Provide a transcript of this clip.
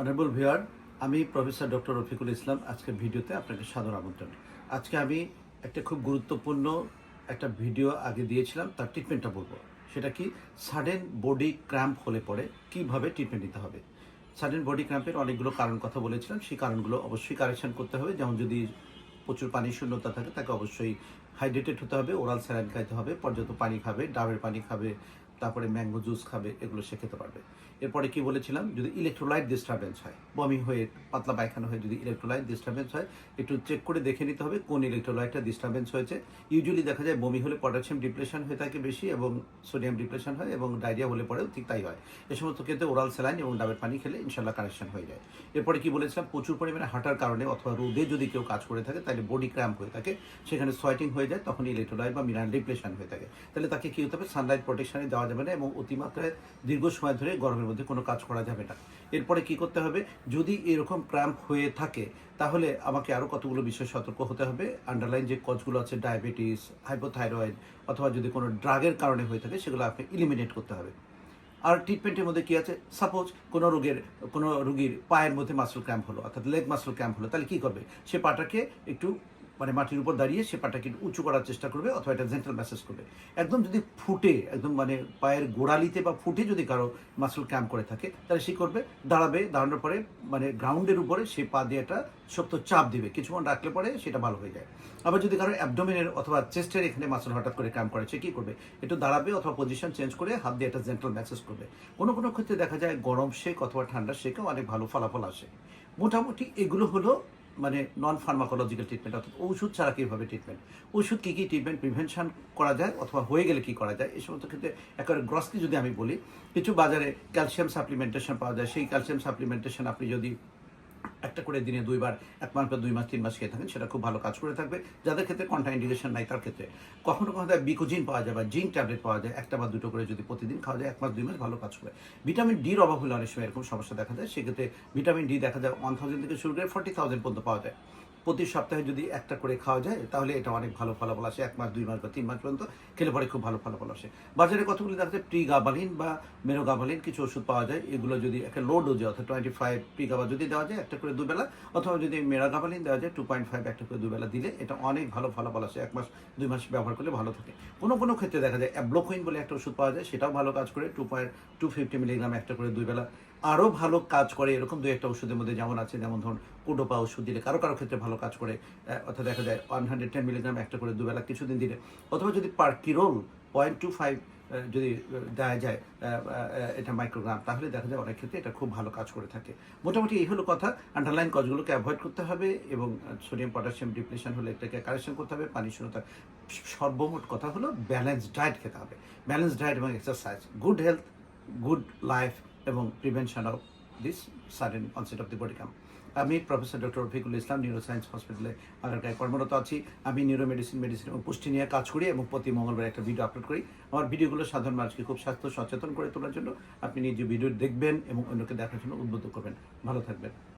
Honourable ভিওয়ার আমি professor doctor Rafiqul ইসলাম আজকে ভিডিওতে আপনাকে সাদর আমন্ত্রণ। আজকে আমি একটা খুব গুরুত্বপূর্ণ একটা ভিডিও আগে দিয়েছিলাম, তার ট্রিটমেন্টটা বলব। সেটা কি? সাডেন বডি ক্র্যাম্প হলে পরে কীভাবে ট্রিটমেন্ট নিতে হবে? সাডেন বডি ক্র্যাম্পের অনেকগুলো কারণ কথা বলেছিলাম, সেই কারণগুলো অবশ্যই কারেকশন করতে হবে। যেমন যদি প্রচুর পানির শূন্যতা থাকে, তাকে অবশ্যই হাইড্রেটেড হতে হবে ওরাল স্যালাইন খাইতে হবে, পর্যাপ্ত পানি খাবে, ডাবের পানি খাবে তারপরে ম্যাঙ্গো জুস খাবে, এগুলো সে খেতে পারবে। এরপরে কি বলেছিলাম? যদি ইলেকট্রোলাইট ডিস্টারবেন্স হয়, বমি হয়ে, পাতলা পায়খানা হয়ে যদি ইলেকট্রোলাইট ডিস্টারবেন্স হয়, একটু চেক করে দেখে নিতে হবে কোন ইলেকট্রোলাইটটা ডিস্টারবেন্স হয়েছে। ইউজুয়ালি দেখা যায় বমি হলে পটাশিয়াম ডিপ্রেশন হয়ে থাকে বেশি এবং সোডিয়াম ডিপ্রেশন হয় এবং ডায়রিয়া হলে পরেও ঠিক তাই হয়। এ সমস্ত ক্ষেত্রে ওরাল স্যালাইন এবং ডাবের পানি খেলে ইনশাল্লাহ কারেকশন হয়ে যায়। এরপরে কি বলেছিলাম? প্রচুর পরিমাণে হাঁটার কারণে অথবা রোদে যদি কেউ কাজ করে থাকে, তাহলে বডি ক্র্যাম্প হয়ে থাকে, সেখানে সোয়েটিং হয়ে যায়, তখন ইলেকট্রোলাইট বা মিনারেল ডিপ্রেশন হয়ে থাকে। তাহলে তাকে কি হতে হবে? সানলাইট প্রোটেকশনে দেওয়া যাবে না এবং অতিমাত্রায় দীর্ঘ সময় ধরে গরমের মধ্যে কোনো কাজ করা যাবে না। এরপরে কি করতে হবে? যদি এরকম ক্র্যাম্প হয়ে থাকে, তাহলে আমাকে আরও কতগুলো বিষয় সতর্ক হতে হবে? আন্ডারলাইন যে কজগুলো আছে ডায়াবেটিস হাইপোথাইরয়েড অথবা যদি কোনো ড্রাগের কারণে হয়ে থাকে, সেগুলো আপনি ইলিমিনেট করতে হবে। আর ট্রিটমেন্টের মধ্যে কি আছে? সাপোজ কোনো রোগের, কোনো রোগীর পায়ের মধ্যে মাসল ক্র্যাম্প হলো, অর্থাৎ লেগ মাসল ক্র্যাম্প হলো, তাহলে কি করবে? সে পাটাকে একটু মানে মাটির উপর দাঁড়িয়ে সে পাটাকে উঁচু করার চেষ্টা করবে অথবা একটা জেন্টাল ম্যাসেজ করবে। একদম যদি ফুটে, একদম মানে পায়ের গোড়ালিতে বা ফুটে যদি কারও মাসল ক্যাম্প করে থাকে, তাহলে সে করবে। দাঁড়াবে, দাঁড়ানোর পরে মানে গ্রাউন্ডের উপরে সে পা দিয়ে একটা শক্ত চাপ দিবে। কিছুক্ষণ রাখলে পরে সেটা ভালো হয়ে যায়। আবার যদি কারও অ্যাবডোমিনের অথবা চেস্টের এখানে মাসল হঠাৎ করে ক্যাম্প করে, সে কী করবে? একটু দাঁড়াবে অথবা পজিশন চেঞ্জ করে হাত দিয়ে একটা জেন্টাল ম্যাসেজ করবে। কোনো কোনো ক্ষেত্রে দেখা যায় গরম শেক অথবা ঠান্ডা শেকেও অনেক ভালো ফলাফল আসে। মোটামুটি এগুলো হলো মানে নন ফার্মাকোলজিক্যাল ট্রিটমেন্ট অর্থাৎ ওষুধ ছাড়া কীভাবে ট্রিটমেন্ট ওষুধ কী কী ট্রিটমেন্ট প্রিভেনশন করা যায় অথবা হয়ে গেলে কী করা যায়? এই সমস্ত ক্ষেত্রে একেবারে গ্রসলি যদি আমি বলি, কিছু বাজারে ক্যালসিয়াম সাপ্লিমেন্টেশন পাওয়া যায়। সেই ক্যালসিয়াম সাপ্লিমেন্টেশন আপনি যদি একটা করে দিনে দুইবার, এক মাস বা দুই মাস, তিন মাস খেয়ে থাকেন, সেটা খুব ভালো কাজ করে থাকবে। যাদের ক্ষেত্রে কন্টা ইন্ডিকেশন নাই, তার ক্ষেত্রে। কখনো কখনো তার বিকোজিন পাওয়া যায় বা জিঙ্ক ট্যাবলেট পাওয়া যায়, একটা বা দুটো করে যদি প্রতিদিন খাওয়া যায়, এক মাস, দুই মাস ভালো কাজ করে। ভিটামিন ডির অভাব হলে অনেক সময় এরকম সমস্যা দেখা যায় সেক্ষেত্রে ভিটামিন ডি দেখা যায় ওয়ান থাউজেন্ড থেকে শুরু করে ফর্টি থাউজেন্ড পর্যন্ত পাওয়া যায়। প্রতি সপ্তাহে যদি একটা করে খাওয়া যায়, তাহলে এটা অনেক ভালো ফলাফল আসে। এক মাস, দুই মাস বা তিন মাস পর্যন্ত খেলে পরে খুব ভালো ফলাফল আসে। বাজারে কতগুলি দেখা যায় প্রি গাবালিন বা মেরো গাবালিন কিছু ওষুধ পাওয়া যায়, এগুলো যদি একটা লো ডোজে অর্থাৎ টোয়েন্টি ফাইভ প্রি গাবা যদি দেওয়া যায়, একটা করে দুবেলা, অথবা যদি মেরা গাবালিন দেওয়া যায় টু পয়েন্ট ফাইভ একটা করে দুবেলা দিলে এটা অনেক ভালো ফলাফল আসে। এক মাস, দুই মাস ব্যবহার করলে ভালো থাকে। কোনো কোনো ক্ষেত্রে দেখা যায়, অ্যাব্লোকোইন বলে একটা ওষুধ পাওয়া যায়, সেটাও ভালো কাজ করে two point two fifty milligram একটা করে দুই বেলা আরও ভালো কাজ করে এরকম দু একটা ওষুধের মধ্যে যেমন আছে, যেমন ধরুন কোডোপা ওষুধ দিলে, কারও কারও ক্ষেত্রে ভালো কাজ করে অর্থাৎ দেখা যায় ওয়ান হান্ড্রেড টেন মিলিগ্রাম একটা করে দুবেলা কিছুদিন দিলে, অথবা যদি পার কিরোল পয়েন্ট টু ফাইভ যদি দেওয়া যায় এটা মাইক্রোগ্রাম তাহলে দেখা যায় অনেক ক্ষেত্রে এটা খুব ভালো কাজ করে থাকে। মোটামুটি এই হলো কথা আন্ডারলাইন কজগুলোকে অ্যাভয়েড করতে হবে এবং সোডিয়াম পটাশিয়াম ডিপ্রেশন হলে এটাকে কারেকশন করতে হবে পানি শূন্যতা সর্বমোট কথা হলো ব্যালেন্স ডায়েট খেতে হবে। ব্যালেন্স ডায়েট এবং exercise good health good life এবং prevention of this sudden onset of the body come আমি professor doctor Rafiqul Islam neuroscience হসপিটালে আগারগায় কর্মরত আছি। আমি নিউরো মেডিসিন মেডিসিন এবং পুষ্টি নিয়ে কাজ করি এবং প্রতি মঙ্গলবার একটা ভিডিও আপলোড করি। আমার ভিডিওগুলো সাধারণ মানুষকে খুব স্বাস্থ্য সচেতন করে তোলার জন্য। আপনি নিজে ভিডিও দেখবেন এবং অন্যকে দেখার জন্য উদ্বুদ্ধ করবেন। ভালো থাকবেন।